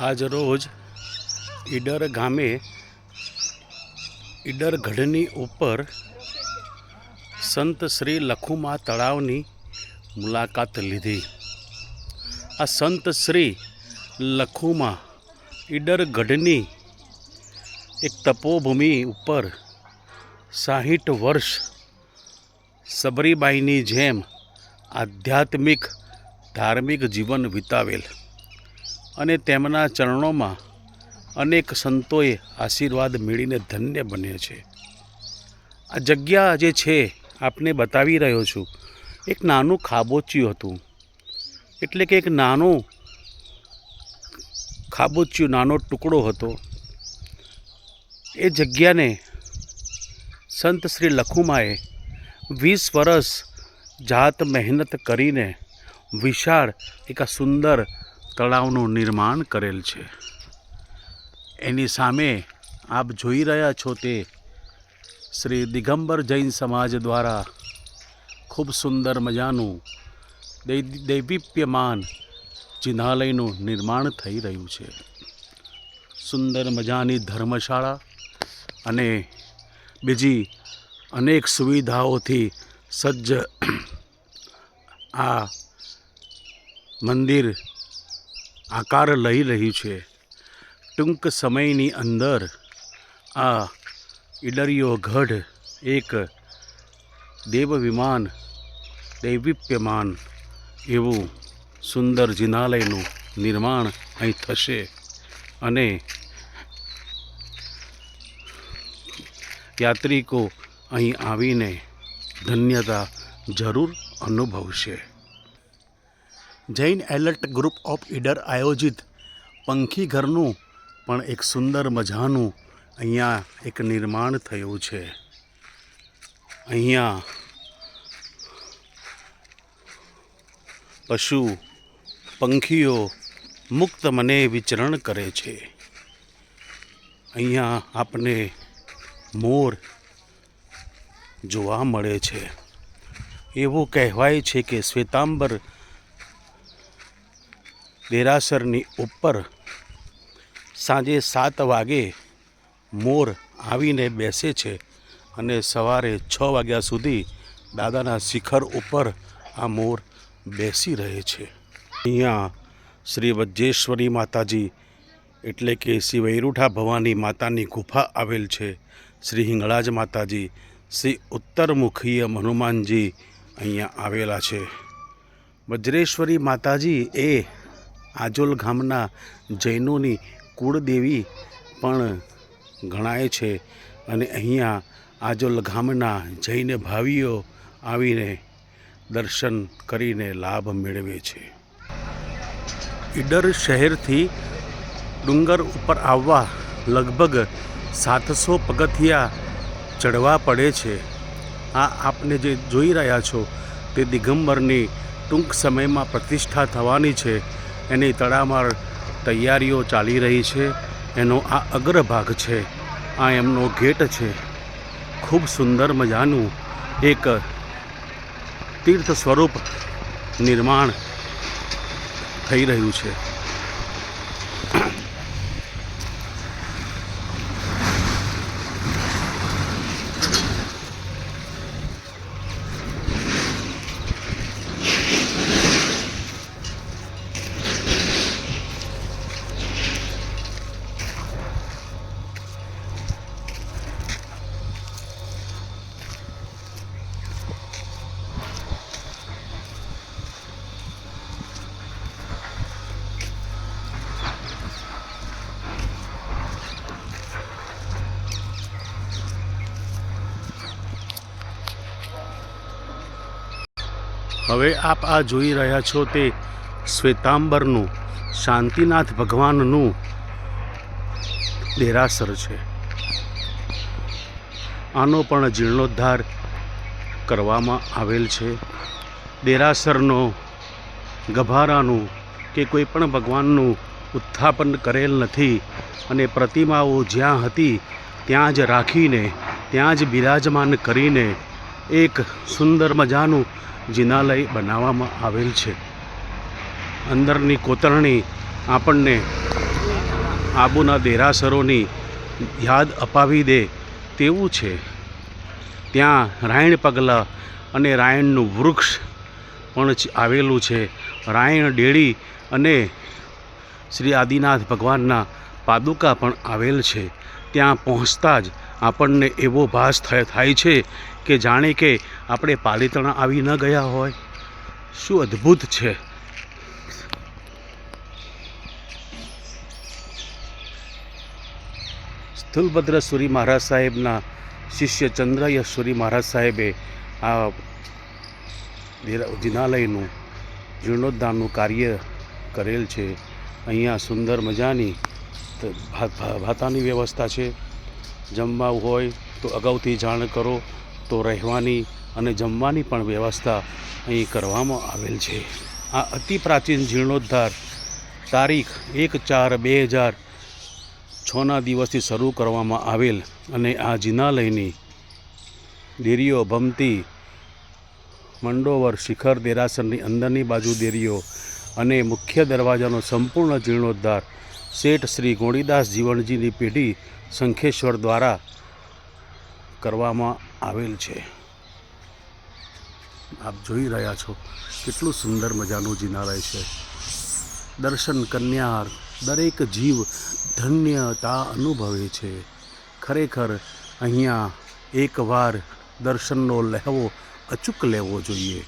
આજ રોજ ઈડર ગામે ઈડર ગઢની ઉપર સંત શ્રી લખુમા તળાવની મુલાકાત લીધી. આ સંત શ્રી લખુમા ઈડર ગઢની એક તપોભૂમિ ઉપર સાહીઠ વર્ષ સબરીબાઈની જેમ આધ્યાત્મિક ધાર્મિક જીવન વિતાવેલ. અને તેમના ચરણોમાં અનેક સંતોએ આશીર્વાદ મેળવીને ધન્ય બને છે. આ જગ્યા જે છે, આપને બતાવી રહ્યો છું. એક નાનું ખાબોચિયું હતું. એટલે કે એક નાનો ખાબોચિયું, નાનો ટુકડો હતો. એ જગ્યાને સંત શ્રી લખુમાએ વીસ વર્ષ જાત મહેનત કરીને વિશાળ એક સુંદર તળાવનું નિર્માણ કરેલ છે. એની સામે આપ જોઈ રહ્યા છો તે શ્રી દિગંબર જૈન સમાજ દ્વારા ખૂબ સુંદર મજાનું દૈ- દૈદીપ્યમાન ચિહ્નાલયનું નિર્માણ થઈ રહ્યું છે. સુંદર મજાની ધર્મશાળા અને બીજી અનેક સુવિધાઓથી સજ્જ આ મંદિર આકાર લઈ રહ્યું છે. ટૂંક સમયની અંદર આ ઈડરિયો ગઢ એક દેવ વિમાન દૈવિપ્યમાન એવું સુંદર જિનાલયનું નિર્માણ અહીં થશે અને યાત્રિકો અહીં આવીને ધન્યતા જરૂર અનુભવશે. Jain alert group of Idar આયોજિત પંખી ઘરનું પણ એક સુંદર મજાનું અહીંયા એક નિર્માણ થયું છે. અહીંયા પશુ પંખીઓ મુક્ત મને વિચરણ કરે છે. અહીંયા આપણે મોર જોવા મળે છે. એવું કહેવાય છે કે શ્વેતાંબર દેરાસરની ઉપર સાંજે સાત વાગે મોર આવીને બેસે છે અને સવારે છ વાગ્યા સુધી દાદાના શિખર ઉપર આ મોર બેસી રહે છે. અહીંયા શ્રી વજ્જેશ્વરી માતાજી એટલે કે શ્રી વૈરુઠા ભવાની માતાની ગુફા આવેલ છે. શ્રી હિંગળાજ માતાજી, શ્રી ઉત્તરમુખીય હનુમાનજી અહીંયા આવેલા છે. વજ્રેશ્વરી માતાજી એ આજોલ ગામના જૈનોની કુળદેવી પણ ગણાય છે અને અહીંયા આજોલ ગામના જૈન ભાવીઓ આવીને દર્શન કરીને લાભ મેળવે છે. ઈડર શહેરથી ડુંગર ઉપર આવવા લગભગ સાતસો પગથિયા ચડવા પડે છે. આ આપને જે જોઈ રહ્યા છો તે દિગંબરની ટૂંક સમયમાં પ્રતિષ્ઠા થવાની છે. એની તડામાર તૈયારીઓ ચાલી રહી છે. એનો આ અગ્રભાગ છે. આ એમનો ગેટ છે. ખૂબ સુંદર મજાનું એક તીર્થ સ્વરૂપ નિર્માણ થઈ રહ્યું છે. હવે આપ આ જોઈ રહ્યા છો તે શ્વેતાંબરનું, શાંતિનાથ ભગવાનનું દેરાસર છે. આનો પણ જીર્ણોદ્ધાર કરવામાં આવેલ છે. દેરાસરનો ગભારાનું કે કોઈ પણ ભગવાનનું ઉત્થાપન કરેલ નથી અને પ્રતિમાઓ જ્યાં હતી ત્યાં જ રાખીને, ત્યાં જ બિરાજમાન કરીને એક સુંદર મજાનું જિનાલય બનાવવામાં આવેલ છે. અંદરની કોતરણી આપણને આબુના દેરાસરોની યાદ અપાવી દે તેવું છે. ત્યાં રાયણ પગલાં અને રાયણનું વૃક્ષ પણ આવેલું છે. રાયણ ડેડી અને શ્રી આદિનાથ ભગવાનના પાદુકા પણ આવેલ છે. ત્યાં પહોંચતા જ આપણને એવો ભાસ થાય છે કે જાણે કે આપણે પાલિતણા આવી ન ગયા હોય. શું અદ્ભુત છે. સ્થુલભદ્રેશ્વરી મહારાજ સાહેબના શિષ્ય ચંદ્રયશ્વરી મહારાજ સાહેબે આ જિનાલયનું જીર્ણોદ્ધારનું કાર્ય કરેલ છે. અહીંયા સુંદર મજાની ભાતાની વ્યવસ્થા છે. જમવાનું હોય તો અગાઉથી જાણ કરો તો રહેવાની અને જમવાની પણ વ્યવસ્થા અહીં કરવામાં આવેલ છે. આ અતિ પ્રાચીન જીર્ણોદ્ધાર તારીખ એક ચાર બે હજાર છના દિવસથી શરૂ કરવામાં આવેલ અને આ જિનાલયની દેરીઓ ભમતી મંડોવર શિખર દેરાસરની અંદરની બાજુ દેરીઓ અને મુખ્ય દરવાજાનો સંપૂર્ણ જીર્ણોદ્ધાર શેઠ શ્રી ગોણીદાસ જીવણજીની પેઢી શંખેશ્વર દ્વારા કરવામાં આવેલ છે. આપ જોઈ રહ્યા છો કેટલું સુંદર મજાનું જિનાલય છે. દર્શન કન્યા દરેક જીવ ધન્યતા અનુભવે છે. ખરેખર અહીંયા એકવાર દર્શનનો લહેવો અચૂક લેવો જોઈએ.